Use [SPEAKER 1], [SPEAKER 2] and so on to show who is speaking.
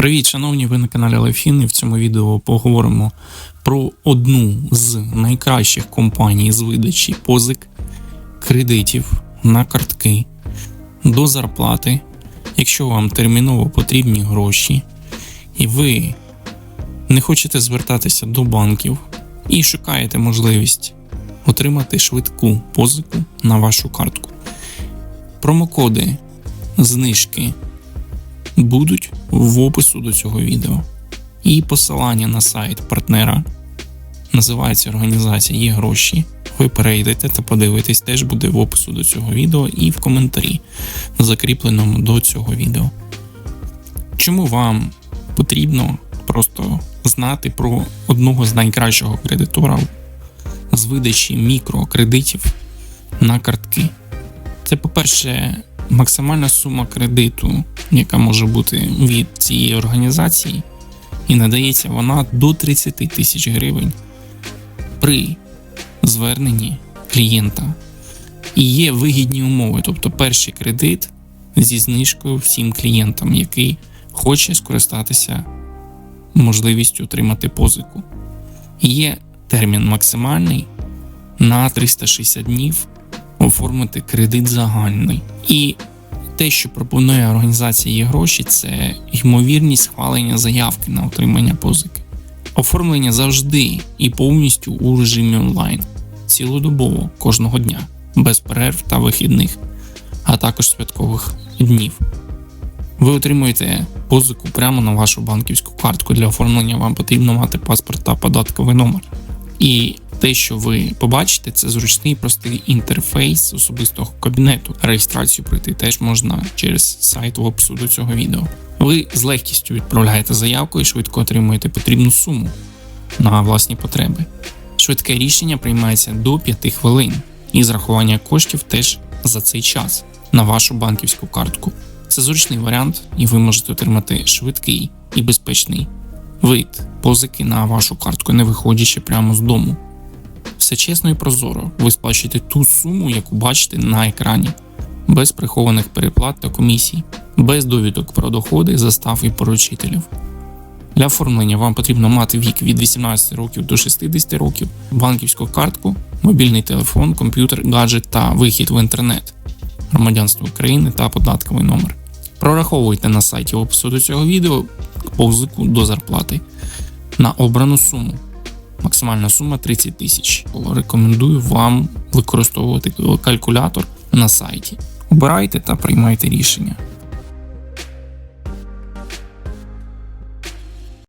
[SPEAKER 1] Привіт, шановні, ви на каналі Лефін, і в цьому відео поговоримо про одну з найкращих компаній з видачі позик, кредитів на картки до зарплати. Якщо вам терміново потрібні гроші, і ви не хочете звертатися до банків і шукаєте можливість отримати швидку позику на вашу картку. Промокоди, знижки будуть в опису до цього відео. І посилання на сайт партнера називається організація Є гроші. Ви перейдете та подивитесь, теж буде в опису до цього відео і в коментарі, закріпленому до цього відео. Чому вам потрібно просто знати про одного з найкращого кредитора з видачі мікрокредитів на картки? Це, по-перше, максимальна сума кредиту, яка може бути від цієї організації, і надається вона до 30 тисяч гривень при зверненні клієнта. І є вигідні умови, тобто перший кредит зі знижкою всім клієнтам, який хоче скористатися можливістю отримати позику. Є термін максимальний на 360 днів оформити кредит загальний. І те, що пропонує організація гроші, це ймовірність схвалення заявки на отримання позики. Оформлення завжди і повністю у режимі онлайн, цілодобово кожного дня, без перерв та вихідних, а також святкових днів. Ви отримуєте позику прямо на вашу банківську картку. Для оформлення вам потрібно мати паспорт та податковий номер. І те, що ви побачите, це зручний простий інтерфейс особистого кабінету. Реєстрацію пройти теж можна через сайт в опису до цього відео. Ви з легкістю відправляєте заявку і швидко отримуєте потрібну суму на власні потреби. Швидке рішення приймається до 5 хвилин, і зрахування коштів теж за цей час на вашу банківську картку. Це зручний варіант, і ви можете отримати швидкий і безпечний вид позики на вашу картку, не виходячи прямо з дому. Все чесно і прозоро. Ви сплачуєте ту суму, яку бачите на екрані, без прихованих переплат та комісій, без довідок про доходи, застав і поручителів. Для оформлення вам потрібно мати вік від 18 років до 60 років, банківську картку, мобільний телефон, комп'ютер, гаджет та вихід в інтернет, громадянство України та податковий номер. Прораховуйте на сайті опису до цього відео позику до зарплати на обрану суму. Максимальна сума 30 тисяч. Рекомендую вам використовувати калькулятор на сайті. Обирайте та приймайте рішення.